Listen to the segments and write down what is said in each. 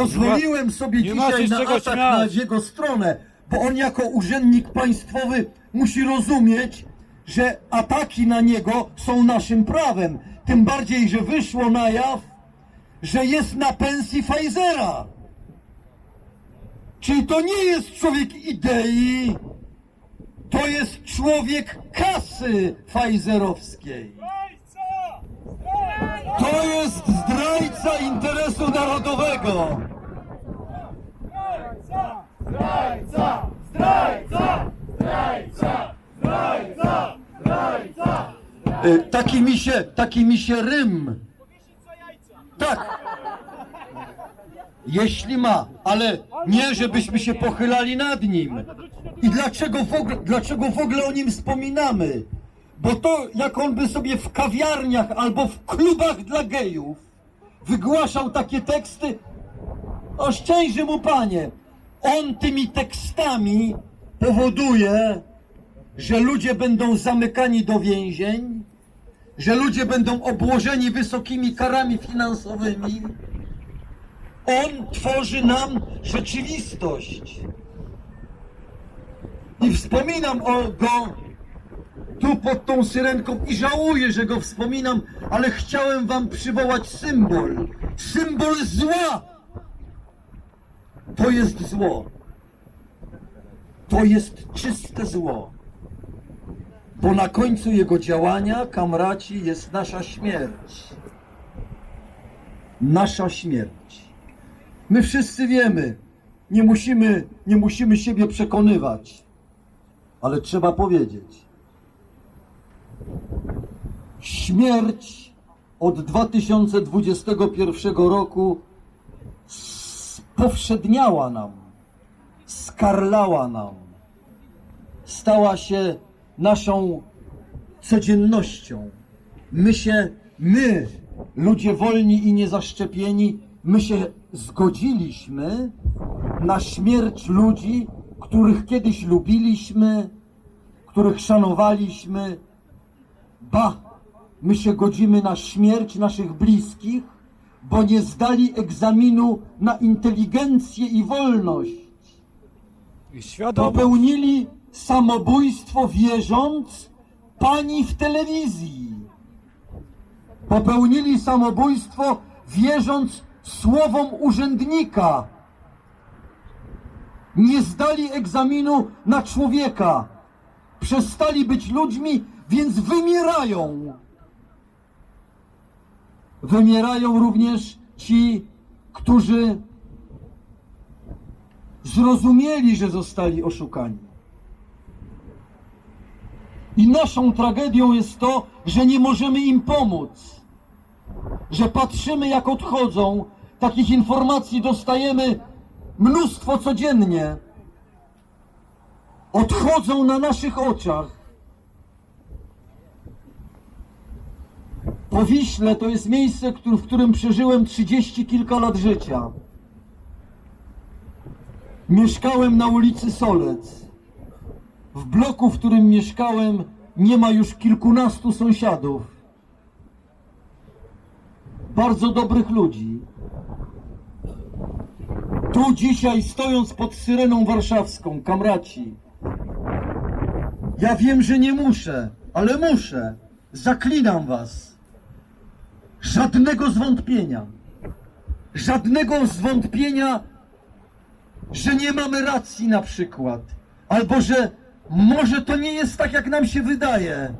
Pozwoliłem sobie nie ma się dzisiaj z na czego atak śmiać. na jego stronę, bo on jako urzędnik państwowy musi rozumieć, że ataki na niego są naszym prawem. Tym bardziej, że wyszło na jaw, że jest na pensji Pfizera. Czyli to nie jest człowiek idei, to jest człowiek kasy Pfizerowskiej. To jest zdrajca interesu narodowego. Y, Taki mi się, taki mi się rym. Tak. Jeśli ma, ale nie, żebyśmy się pochylali nad nim. I dlaczego w ogóle, dlaczego w ogóle o nim wspominamy? Bo to, jak on by sobie w kawiarniach albo w klubach dla gejów wygłaszał takie teksty, o szczęście mu panie, on tymi tekstami powoduje, że ludzie będą zamykani do więzień, że ludzie będą obłożeni wysokimi karami finansowymi. On tworzy nam rzeczywistość. I wspominam o go tu pod tą syrenką i żałuję, że go wspominam, ale chciałem wam przywołać symbol. Symbol zła. To jest zło. To jest czyste zło. Bo na końcu jego działania, kamraci, jest nasza śmierć. Nasza śmierć. My wszyscy wiemy, nie musimy, nie musimy siebie przekonywać, ale trzeba powiedzieć. Śmierć od 2021 roku spowszedniała nam, skarlała nam, stała się naszą codziennością. My się, my, ludzie wolni i niezaszczepieni, my się zgodziliśmy na śmierć ludzi, których kiedyś lubiliśmy, których szanowaliśmy. Ba, my się godzimy na śmierć naszych bliskich, bo nie zdali egzaminu na inteligencję i wolność I popełnili samobójstwo wierząc pani w telewizji. Popełnili samobójstwo wierząc słowom urzędnika. Nie zdali egzaminu na człowieka. Przestali być ludźmi, więc wymierają. Wymierają również ci, którzy zrozumieli, że zostali oszukani. I naszą tragedią jest to, że nie możemy im pomóc. Że patrzymy, jak odchodzą. Takich informacji dostajemy mnóstwo codziennie. Odchodzą na naszych oczach. Powiśle to jest miejsce, w którym przeżyłem trzydzieści kilka lat życia. Mieszkałem na ulicy Solec. W bloku, w którym mieszkałem, nie ma już kilkunastu sąsiadów. Bardzo dobrych ludzi. Tu dzisiaj, stojąc pod syreną warszawską, kamraci, ja wiem, że nie muszę, ale muszę. Zaklinam was. Żadnego zwątpienia. Żadnego zwątpienia że nie mamy racji na przykład, albo że może to nie jest tak, jak nam się wydaje.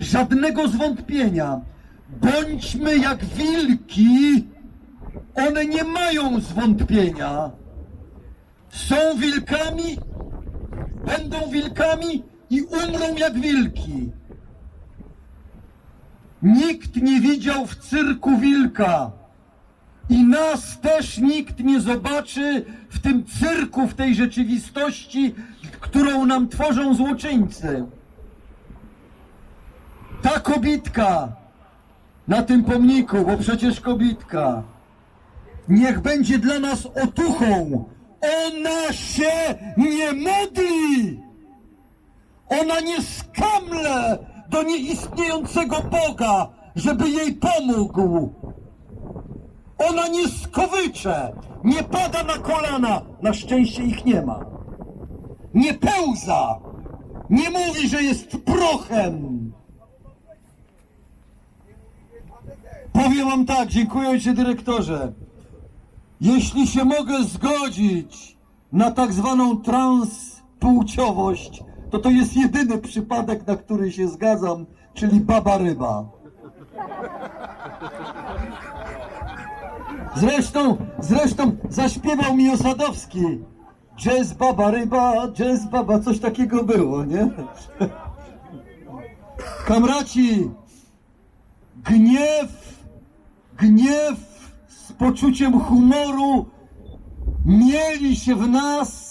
Żadnego zwątpienia. Bądźmy jak wilki. One nie mają zwątpienia. Są wilkami, będą wilkami i umrą jak wilki. Nikt nie widział w cyrku wilka. I nas też nikt nie zobaczy w tym cyrku, w tej rzeczywistości, którą nam tworzą złoczyńcy. Ta kobitka na tym pomniku, bo przecież kobitka, niech będzie dla nas otuchą. Ona się nie modli. Ona nie skamle do nieistniejącego Boga, żeby jej pomógł. Ona nie skowycze, nie pada na kolana. Na szczęście ich nie ma. Nie pełza, nie mówi, że jest prochem. Powiem wam tak, dziękuję ojcze dyrektorze. Jeśli się mogę zgodzić na tak zwaną transpłciowość, to to jest jedyny przypadek, na który się zgadzam, czyli baba ryba. Zresztą, zresztą zaśpiewał mi Osadowski. Jazz baba ryba, jazz baba, coś takiego było, nie? Kamraci, gniew, gniew z poczuciem humoru mieli się w nas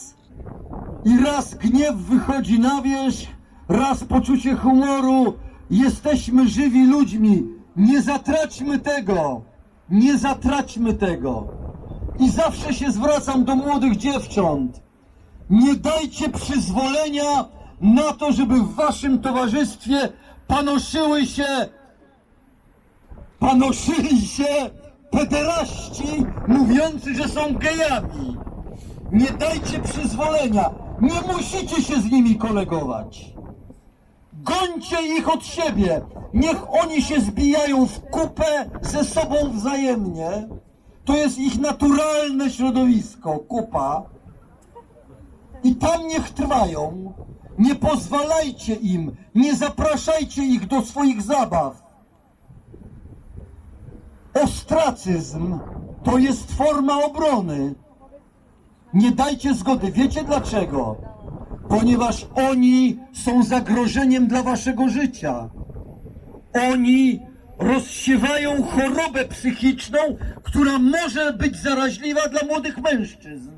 i raz gniew wychodzi na wierzch, raz poczucie humoru. Jesteśmy żywi ludźmi. Nie zatraćmy tego. Nie zatraćmy tego. I zawsze się zwracam do młodych dziewcząt. Nie dajcie przyzwolenia na to, żeby w waszym towarzystwie panoszyły się panoszyli się pederaści mówiący, że są gejami. Nie dajcie przyzwolenia. Nie musicie się z nimi kolegować. Gońcie ich od siebie. Niech oni się zbijają w kupę ze sobą wzajemnie. To jest ich naturalne środowisko, kupa. I tam niech trwają. Nie pozwalajcie im, nie zapraszajcie ich do swoich zabaw. Ostracyzm to jest forma obrony. Nie dajcie zgody. Wiecie dlaczego? Ponieważ oni są zagrożeniem dla waszego życia. Oni rozsiewają chorobę psychiczną, która może być zaraźliwa dla młodych mężczyzn.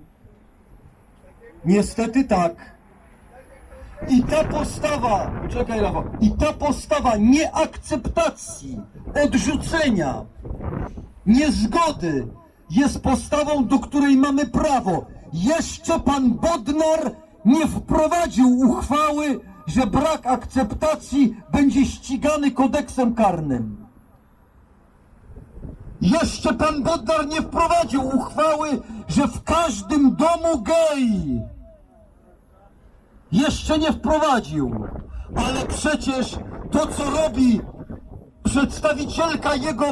Niestety tak. I ta postawa, czekaj Rafał, i ta postawa nieakceptacji, odrzucenia, niezgody jest postawą, do której mamy prawo. Jeszcze pan Bodnar nie wprowadził uchwały, że brak akceptacji będzie ścigany kodeksem karnym. Jeszcze pan Bodnar nie wprowadził uchwały, że w każdym domu gej. Jeszcze nie wprowadził. Ale przecież to, co robi przedstawicielka jego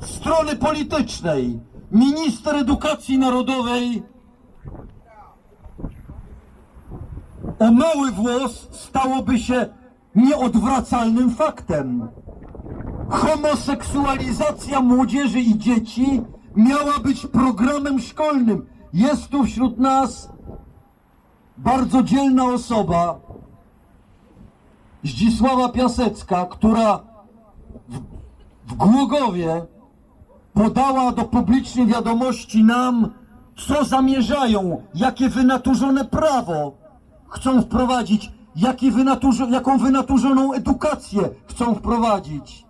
strony politycznej, minister edukacji narodowej, o mały włos stałoby się nieodwracalnym faktem. Homoseksualizacja młodzieży i dzieci miała być programem szkolnym. Jest tu wśród nas bardzo dzielna osoba, Zdzisława Piasecka, która w, w Głogowie podała do publicznej wiadomości nam, co zamierzają, jakie wynaturzone prawo chcą wprowadzić, jakie wynaturzo, jaką wynaturzoną edukację chcą wprowadzić.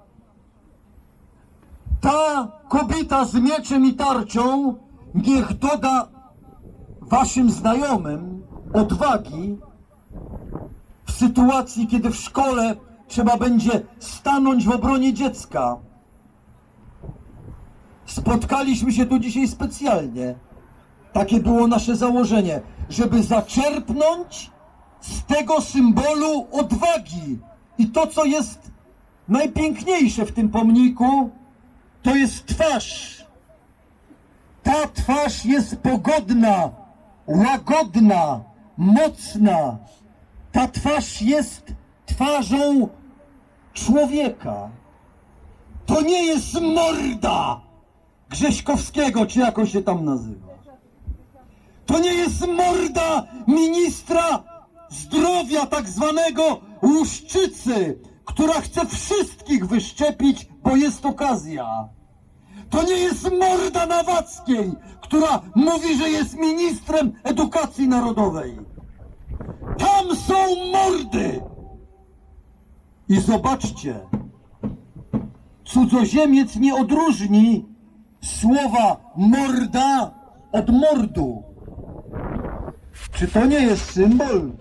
Ta kobieta z mieczem i tarczą niech doda waszym znajomym odwagi w sytuacji, kiedy w szkole trzeba będzie stanąć w obronie dziecka. Spotkaliśmy się tu dzisiaj specjalnie. Takie było nasze założenie, żeby zaczerpnąć z tego symbolu odwagi. I to, co jest najpiękniejsze w tym pomniku, to jest twarz. Ta twarz jest pogodna, łagodna, mocna. Ta twarz jest twarzą człowieka. To nie jest morda Grześkowskiego, czy jak on się tam nazywa. To nie jest morda ministra zdrowia, tak zwanego Łuszczycy, która chce wszystkich wyszczepić, bo jest okazja. To nie jest morda Nawackiej, która mówi, że jest ministrem edukacji narodowej. Tam są mordy! I zobaczcie, cudzoziemiec nie odróżni słowa morda od mordu. Czy to nie jest symbol?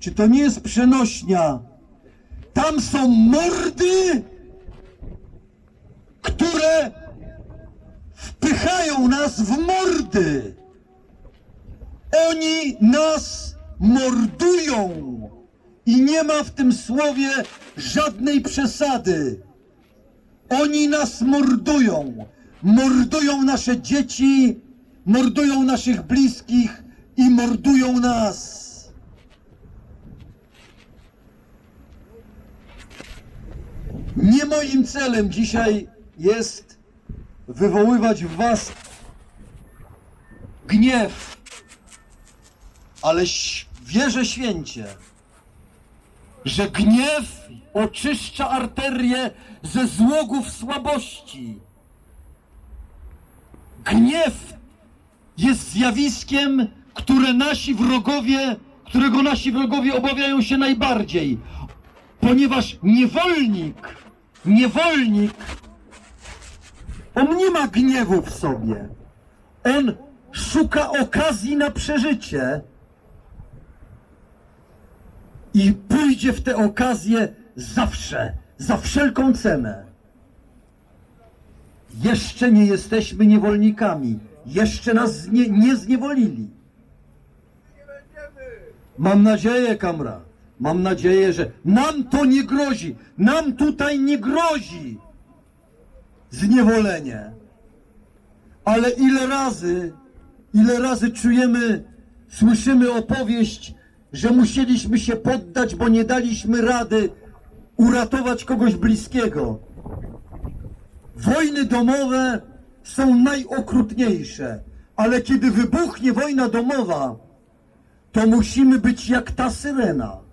Czy to nie jest przenośnia? Tam są mordy, które Wypychają nas w mordy. Oni nas mordują. I nie ma w tym słowie żadnej przesady. Oni nas mordują. Mordują nasze dzieci, mordują naszych bliskich i mordują nas. Nie moim celem dzisiaj jest wywoływać w Was gniew, ale wierzę święcie, że gniew oczyszcza arterię ze złogów słabości. Gniew jest zjawiskiem, które nasi wrogowie, którego nasi wrogowie obawiają się najbardziej, ponieważ niewolnik, niewolnik, on nie ma gniewu w sobie. On szuka okazji na przeżycie i pójdzie w tę okazję zawsze, za wszelką cenę. Jeszcze nie jesteśmy niewolnikami. Jeszcze nas nie, nie zniewolili. Mam nadzieję, kamra. Mam nadzieję, że nam to nie grozi. Nam tutaj nie grozi zniewolenie. Ale ile razy, ile razy czujemy, słyszymy opowieść, że musieliśmy się poddać, bo nie daliśmy rady uratować kogoś bliskiego. Wojny domowe są najokrutniejsze, ale kiedy wybuchnie wojna domowa, to musimy być jak ta syrena.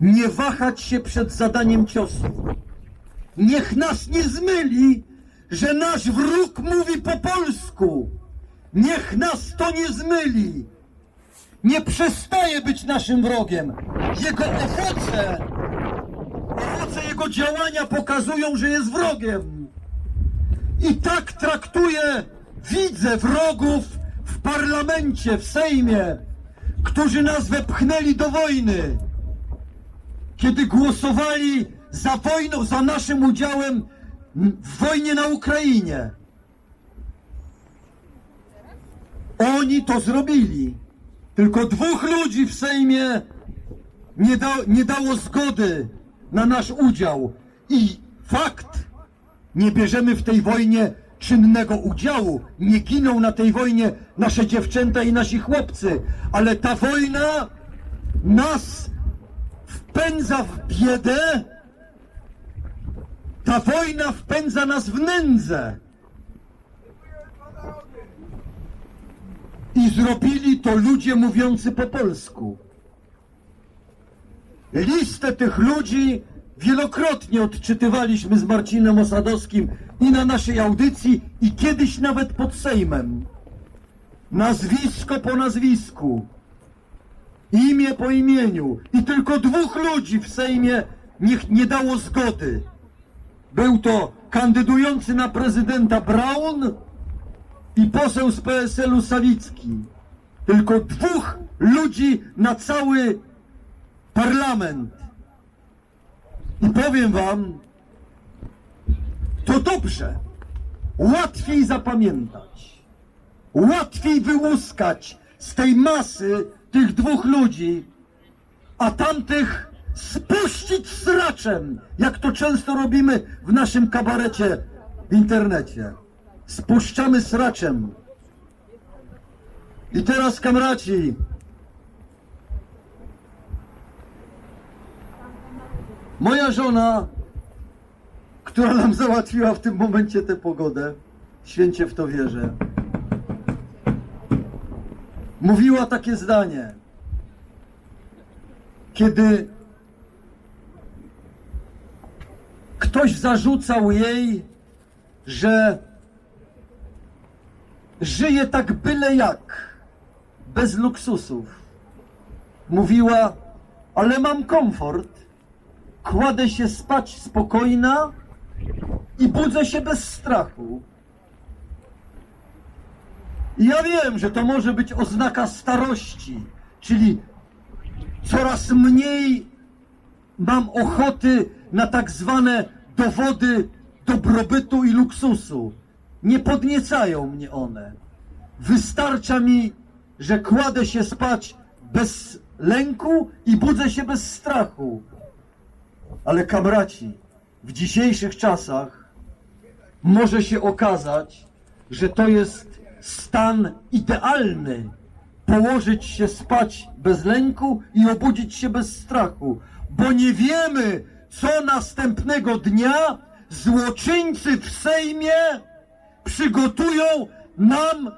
Nie wahać się przed zadaniem ciosu. Niech nas nie zmyli, że nasz wróg mówi po polsku. Niech nas to nie zmyli. Nie przestaje być naszym wrogiem. Jego owoce, owoce jego działania pokazują, że jest wrogiem. I tak traktuje, widzę wrogów w parlamencie, w Sejmie, którzy nas wepchnęli do wojny. Kiedy głosowali za wojną, za naszym udziałem w wojnie na Ukrainie. Oni to zrobili. Tylko dwóch ludzi w Sejmie nie, da, nie dało zgody na nasz udział. I fakt, nie bierzemy w tej wojnie czynnego udziału. Nie giną na tej wojnie nasze dziewczęta i nasi chłopcy, ale ta wojna nas wpędza w biedę. Ta wojna wpędza nas w nędzę. I zrobili to ludzie mówiący po polsku. Listę tych ludzi wielokrotnie odczytywaliśmy z Marcinem Osadowskim i na naszej audycji, i kiedyś nawet pod Sejmem. Nazwisko po nazwisku, imię po imieniu. I tylko dwóch ludzi w Sejmie nie, nie dało zgody. Był to kandydujący na prezydenta Braun i poseł z PSL-u Sawicki. Tylko dwóch ludzi na cały parlament. I powiem wam, to dobrze. Łatwiej zapamiętać. Łatwiej wyłuskać z tej masy tych dwóch ludzi, a tamtych spuścić sraczem, jak to często robimy w naszym kabarecie w internecie. Spuszczamy sraczem. I teraz, kamraci, moja żona, która nam załatwiła w tym momencie tę pogodę, święcie w to wierzę, mówiła takie zdanie. Kiedy ktoś zarzucał jej, że żyje tak byle jak, bez luksusów. Mówiła, ale mam komfort, kładę się spać spokojna i budzę się bez strachu. I ja wiem, że to może być oznaka starości, czyli coraz mniej mam ochoty na tak zwane dowody dobrobytu i luksusu. Nie podniecają mnie one. Wystarcza mi, że kładę się spać bez lęku i budzę się bez strachu. Ale kamraci, w dzisiejszych czasach może się okazać, że to jest stan idealny. Położyć się spać bez lęku i obudzić się bez strachu, bo nie wiemy, co następnego dnia złoczyńcy w Sejmie przygotują nam